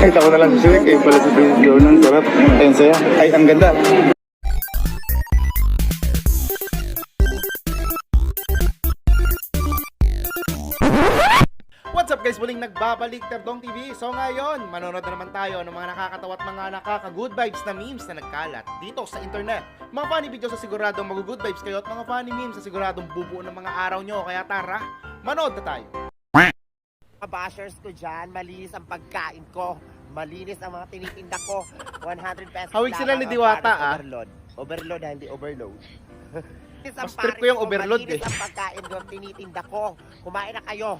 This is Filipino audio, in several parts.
Kahit ako na lang si Shrek, kayo pala si Prince Jordan. Sarap. Ayun saya. Ay, ang ganda. What's up guys? Muling nagbabalik Terdong TV. So ngayon, manonood na naman tayo ng mga nakakatawa at mga nakaka-good vibes na memes na nagkalat dito sa internet. Mga funny videos sa siguradong mag-good vibes kayo at mga funny memes sa siguradong bubuo ng mga araw nyo. Kaya tara, manood na tayo. mga bashers ko dyan, malinis ang pagkain ko. Malinis ang mga tinitinda ko. 100 pesos Hawig sila lamang ni ang Diwata, pares ah. Overload. Overload, ah, hindi overload. Malinis ang Mas trip ko pares yung overload, malinis eh. ang pagkain ko, tinitinda ko. Kumain na kayo.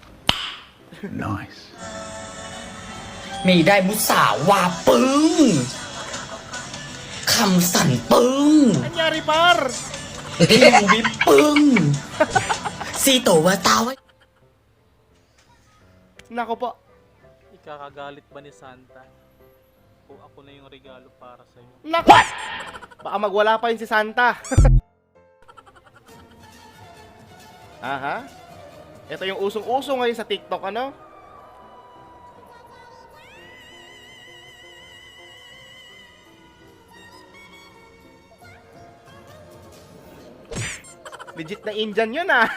มีได้มุสาวาปึ้ง คำสั่นปึ้ง Anyari par! พิววิปปึ้ง ซีโตวาตาวะ Nako po. Ikakagalit ba ni Santa? Kung ako na yung regalo para sa'yo. Nako! Baka magwala pa yun si Santa. Aha. Ito yung usong-uso ngayon sa TikTok, ano? Legit na Indian yun ah.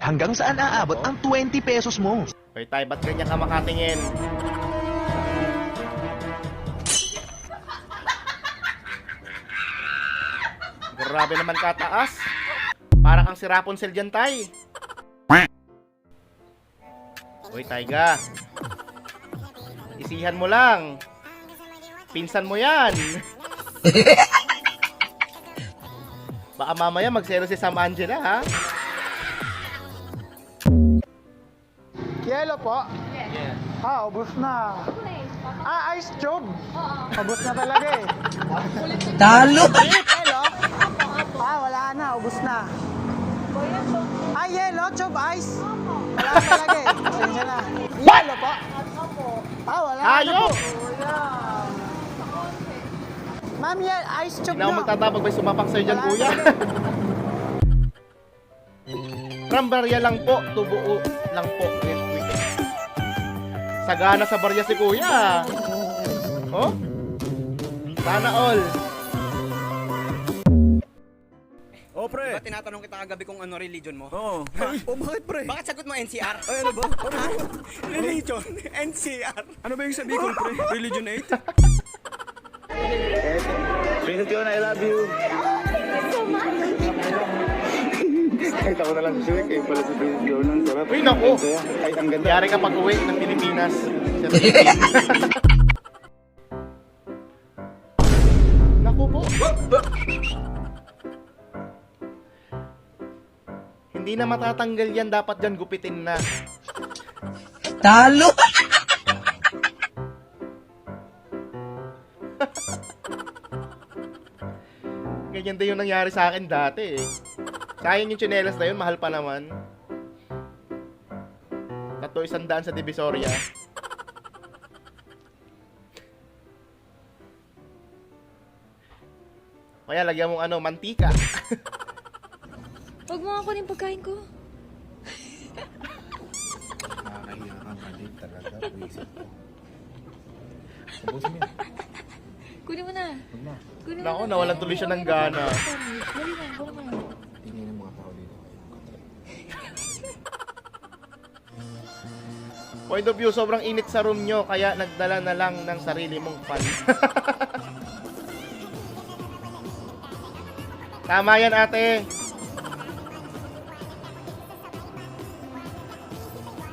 Hanggang saan aabot ang 20 pesos mo? Hoy tay, ba't ganyan ka makatingin? Grabe naman kataas. Para kang si Rapunzel dyan, tay. Hoy, Tayga. Isihan mo lang. Pinsan mo yan. Baka mamaya magsero si Sam Angela, ha? Yellow po? Ah, ubos na. Ah, ice cube? Ubos na talaga eh. Talo! Yellow? Ah, wala na, ubos na. Ah, yellow, tube ice? Wala na talaga eh. Pasensya na. Yellow po? Ah, wala na po. Ma'am, yeah, ice cube Hindi ako na. magtatapag may sumapak sa'yo dyan, kuya. From barya lang po, tubuo lang po. Quick. Sagana sa barya si kuya. Oh? Sana all. Oh, pre. Diba tinatanong kita kagabi kung ano religion mo? Oo. Oh, bakit, pre? Bakit sagot mo NCR? Ay, ano ba? Ano ba? religion? NCR? Ano ba yung sabi ko, pre? Religion 8? Prince Jordan, I love you. Kahit ako na lang Shrek, kayo pala si Prince Jordan. Sarap. Uy, naku. Ay, ang ganda. Yari ka pag uwi ng Pilipinas. Naku po. Hindi na matatanggal yan. Dapat dyan gupitin na. Talo! Ganyan din yung nangyari sa akin dati eh. Sayang yung tsinelas na yun, mahal pa naman. Tatlo isang daan sa Divisoria. Kaya lagyan mong ano, mantika. Huwag mo nga kunin pagkain ko. Kunin mo na. Kunin mo Nako, na. nawalan tuloy siya ng gana. Dali na, na. Point of view, sobrang init sa room nyo, kaya nagdala na lang ng sarili mong fan. Tama yan, ate.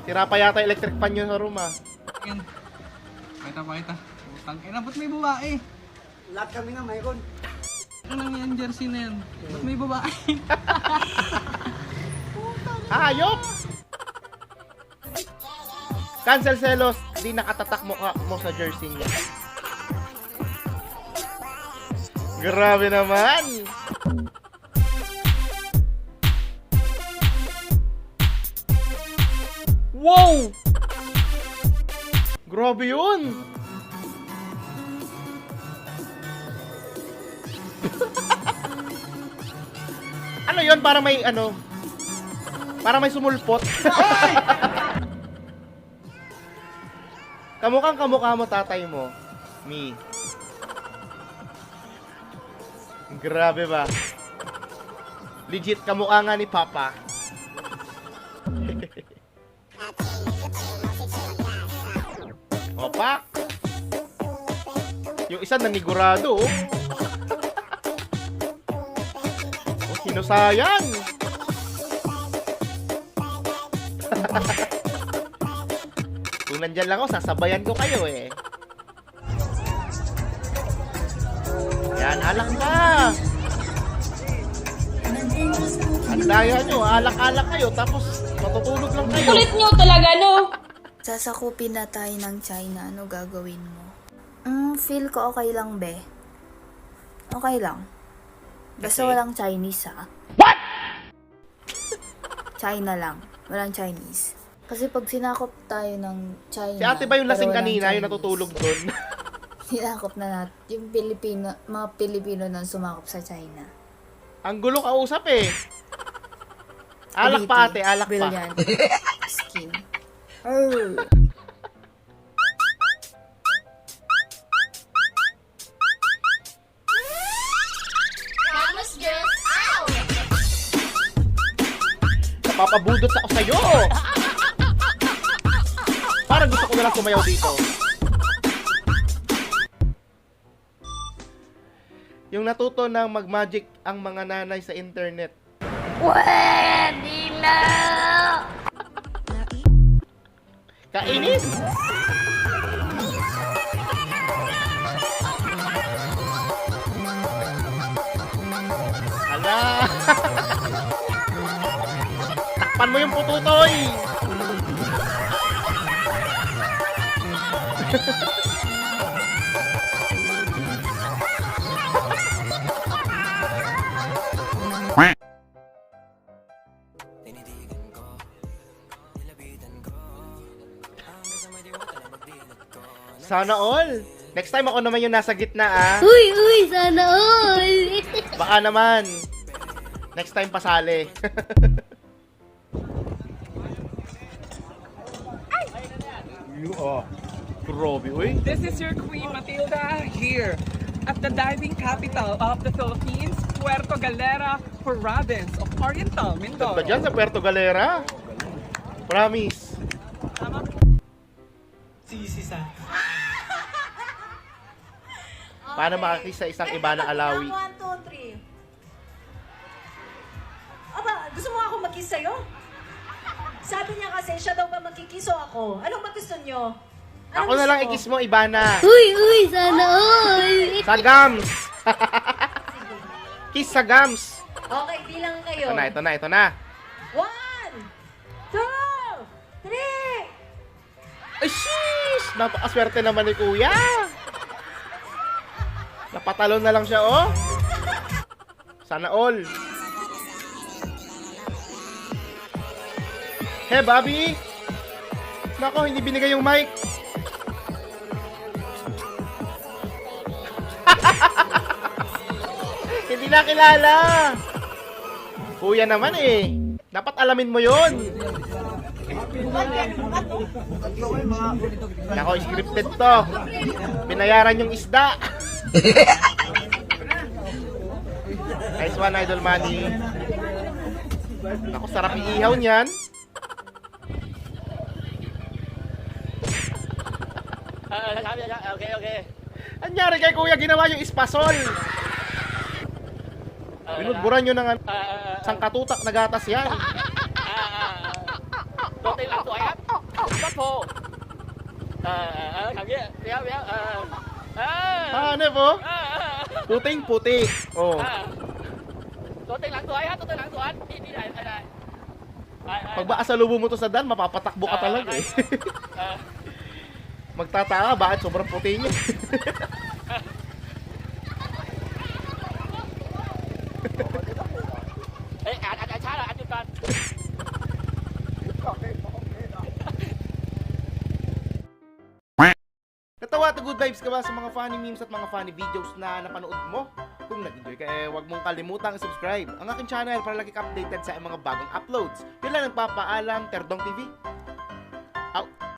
Sira pa yata electric fan nyo sa room, ah. Pakita, pakita. Utang ina, ba't may babae? Lahat kami nga mayroon. Ano nang yan jersey na yan? Ba't may babae? Hayop! Cancel selos, di nakatatak mo, ka- mo sa jersey niya. Grabe naman! Wow! Grabe yun! ano yun? Para may ano? Para may sumulpot. Kamukhang kamukha mo tatay mo. Me. Grabe ba? Legit kamukha nga ni Papa. Opa! Yung isa nanigurado, oh. oh, hinusayan! Kung nandyan lang ako, sasabayan ko kayo eh. Yan, alak na! Ang daya nyo, alak-alak kayo, tapos matutulog lang kayo. nyo talaga, no? Sasakupin na tayo ng China. Ano gagawin mo? Mm, feel ko okay lang, be. Okay lang. Basta Okay. walang Chinese, ha? What? China lang. Walang Chinese. Kasi pag sinakop tayo ng China... Si ate ba yung lasing kanina, yung natutulog doon? Sinakop na natin. Yung Pilipino, mga Pilipino nang sumakop sa China. Ang gulo kausap eh. Alak pa ate, alak pa. Brilliant. Skin. Oh. Napapabudot ako sa'yo! Parang gusto ko na lang sumayaw dito. Yung natuto ng mag-magic ang mga nanay sa internet. Kainis! Hala! Takpan mo yung pututoy! Sana all! Next time ako naman yung nasa gitna ah. Uy, uy, sana all! Baka naman. Next time pasali. you are. Grabe, uy. This is your Queen Matilda here at the diving capital of the Philippines, Puerto Galera, province of Oriental Mindoro. Ganda dyan sa Puerto Galera. Promise. Paano makakis sa isang iba ng alawi? 1, 2, 3. Aba, gusto mo ako mag-kiss sa'yo? Sabi niya kasi, siya daw ba magkikiso ako? Anong ba gusto niyo? Ako na lang mo? ikis mo, Ibana. Uy, uy, sana all! Sa gums. Kiss sa gums. Okay, bilang kayo. Ito na, ito na, ito na. One, two, three! Ay, sheesh! Napakaswerte naman ni Kuya. Napatalon na lang siya, oh. Sana all. Hey, Bobby! Nako, hindi binigay yung mic. Hindi na kilala. Kuya naman eh. Dapat alamin mo yon. Nako, scripted to. Binayaran yung isda. nice one, Idol Manny. Nako, sarap iihaw niyan. okay, okay. Anyari kay kuya, ginawa yung espasol. Binudburan nyo ng ano, sangkatutak na gatas yan. Total lang to, ayan. Stop po. Ah, cảm giác, béo, béo, ah. Ah, Ah, ano po? ah, Puting puti. Oh. ah. Total lang to, ayan. Total lang to, ayan. Lại. Lại, lại. Pag maasalubo mo to sa dan, mapapatakbo ka talaga eh. Ah, Magtataka, bakit sobrang puti niya? Natawa to good vibes ka ba sa mga funny memes at mga funny videos na napanood mo? Kung nag-enjoy ka, eh, huwag mong kalimutang subscribe ang aking channel para lagi ka updated sa mga bagong uploads. Yun lang nagpapaalam, Terdong TV. Out!